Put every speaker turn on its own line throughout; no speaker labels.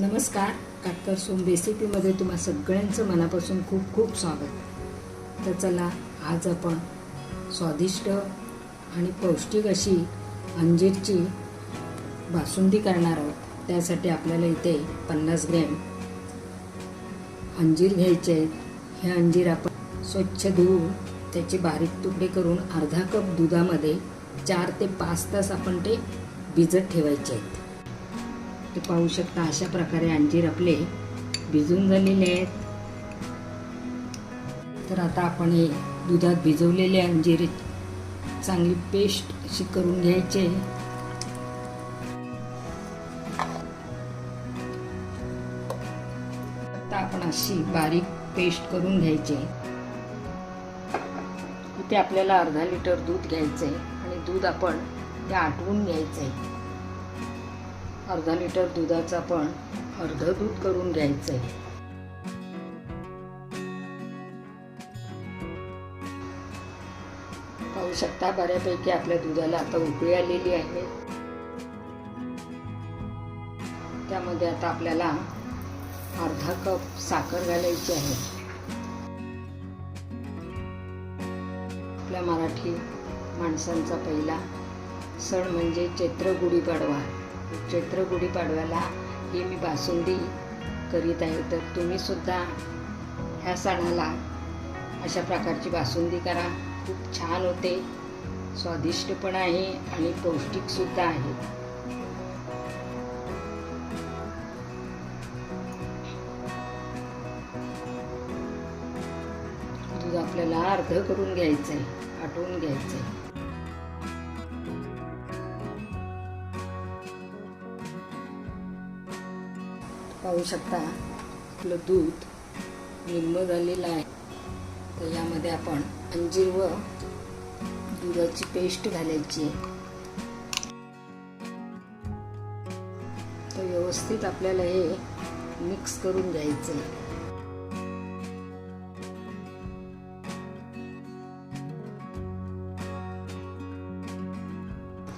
नमस्कार. काटकर सोम रेसिपीमध्ये तुम्हा सगळ्यांचं मनापासून खूप खूप स्वागत. तर चला आज आपण स्वादिष्ट आणि पौष्टिक अशी अंजीरची बासुंदी करणार आहोत. त्यासाठी आपल्याला इथे पन्नास ग्रॅम अंजीर घ्यायचे आहेत. हे अंजीर आपण स्वच्छ धुवून त्याचे बारीक तुकडे करून अर्धा कप दुधामध्ये चार ते पाच तास आपण ते भिजत ठेवायचे आहेत. ते पाहू शकता अशा प्रकारे अंजीर आपले भिजून झालेले आहेत. तर आता आपण हे दुधात भिजवलेले अंजीर चांगली पेस्ट अशी करून घ्यायचे. आता आपण अशी बारीक पेस्ट करून घ्यायची. इथे आपल्याला अर्धा लिटर दूध घ्यायचं आहे आणि दूध आपण ते आटवून घ्यायचं आहे अर्धा लिटर दुधाचा पण अर्ध दूध करून घ्यायचं आहे पाहू शकता बऱ्यापैकी आपल्या दुधाला आता उकळी आलेली आहे. त्यामध्ये आता आपल्याला अर्धा कप साखर घालायची आहे. आपल्या मराठी माणसांचा पहिला सण म्हणजे चैत्र गुढीपाडवा चैत्र गुढीपाडव्याला ही मी बासुंदी करीत आहे. तर तुम्ही सुद्धा ह्या सणाला अशा प्रकारची बासुंदी करा. खूप छान होते. स्वादिष्ट पण आहे आणि पौष्टिकसुद्धा आहे. दूध आपल्याला अर्ध करून घ्यायचं आहे आटवून घ्यायचं आहे पाहू शकता. आपलं दूध निम्म झालेलं आहे. तर यामध्ये आपण अंजीर व दुधाची पेस्ट घालायची आहे. तर व्यवस्थित आपल्याला हे मिक्स करून घ्यायचं आहे.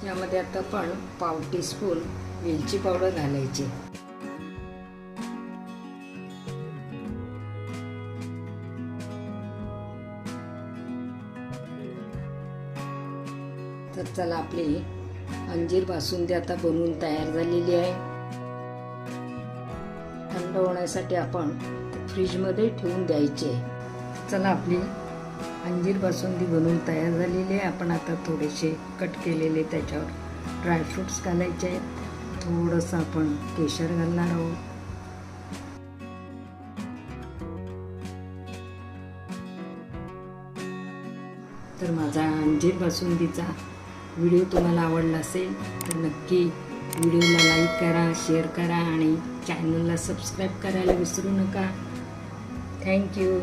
यामध्ये आता आपण पाव टीस्पून वेलची पावडर घालायची तर चला आपली अंजीर बासुंदी आता बनवून तयार झालेली आहे. थंड होण्यासाठी आपण फ्रीजमध्ये ठेवून द्यायचे. चला आपली अंजीर बासुंदी बनवून तयार झालेली आहे. आपण आता थोडेसे कट केलेले त्याच्यावर ड्रायफ्रुट्स घालायचे आहेत. थोडंसं आपण केशर घालणार आहोत. तर माझा अंजीर बासुंदीचा व्हिडिओ तुम्हाला आवडला असेल तर नक्की व्हिडिओला लाईक करा शेअर करा आणि चॅनलला सबस्क्राईब करायला विसरू नका. थँक्यू